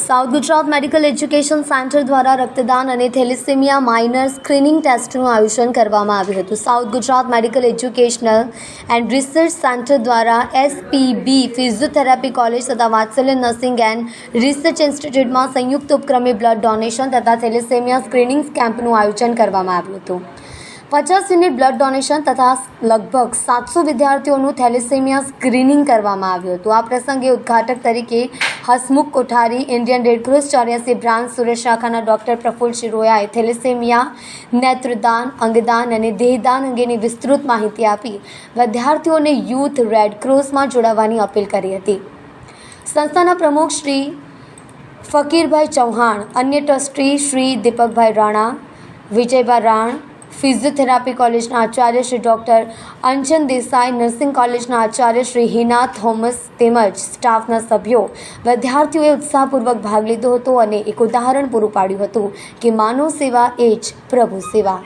South Gujarat medical education centre દ્વારા રક્તદાન અને થેલિસેમિયા માઇનર સ્ક્રીનિંગ ટેસ્ટનું આયોજન કરવામાં આવ્યું હતું. South Gujarat medical educational and research centre દ્વારા એસપીબી ફિઝિયોથેરાપી કોલેજ તથા વાત્સલ્ય નર્સિંગ એન્ડ રિસર્ચ ઇન્સ્ટિટ્યૂટમાં સંયુક્ત ઉપક્રમે બ્લડ ડોનેશન તથા થેલિસેમિયા સ્ક્રીનિંગ કેમ્પનું આયોજન કરવામાં આવ્યું હતું. પચાસ યુનિટ બ્લડ ડોનેશન તથા લગભગ સાતસો વિદ્યાર્થીઓનું થેલેસેમિયા સ્ક્રીનિંગ કરવામાં આવ્યું હતું. આ પ્રસંગે ઉદ્ઘાટક તરીકે Hasmukh Kothari, Indian red cross Choryasi branch Surat શાખાના ડૉક્ટર પ્રફુલ્લ શિરોયાએ થેલેસેમિયા, નેત્રદાન, અંગદાન અને દેહદાન અંગેની વિસ્તૃત માહિતી આપી. વિદ્યાર્થીઓને યુથ રેડક્રોસમાં જોડાવાની અપીલ કરી હતી. સંસ્થાના પ્રમુખ શ્રી ફકીરભાઈ ચૌહાણ, અન્ય ટ્રસ્ટી શ્રી દીપકભાઈ રાણા, વિજયભાઈ રાણ ફિઝિયોથેરાપી કોલેજના આચાર્ય શ્રી ડૉક્ટર અંજન દેસાઈ, નર્સિંગ કોલેજના આચાર્ય શ્રી હિના થોમસ તેમજ સ્ટાફના સભ્યો વિદ્યાર્થીઓએ ઉત્સાહપૂર્વક ભાગ લીધો હતો અને એક ઉદાહરણ પૂરું પાડ્યું હતું કે માનવ સેવા એ જ પ્રભુ સેવા.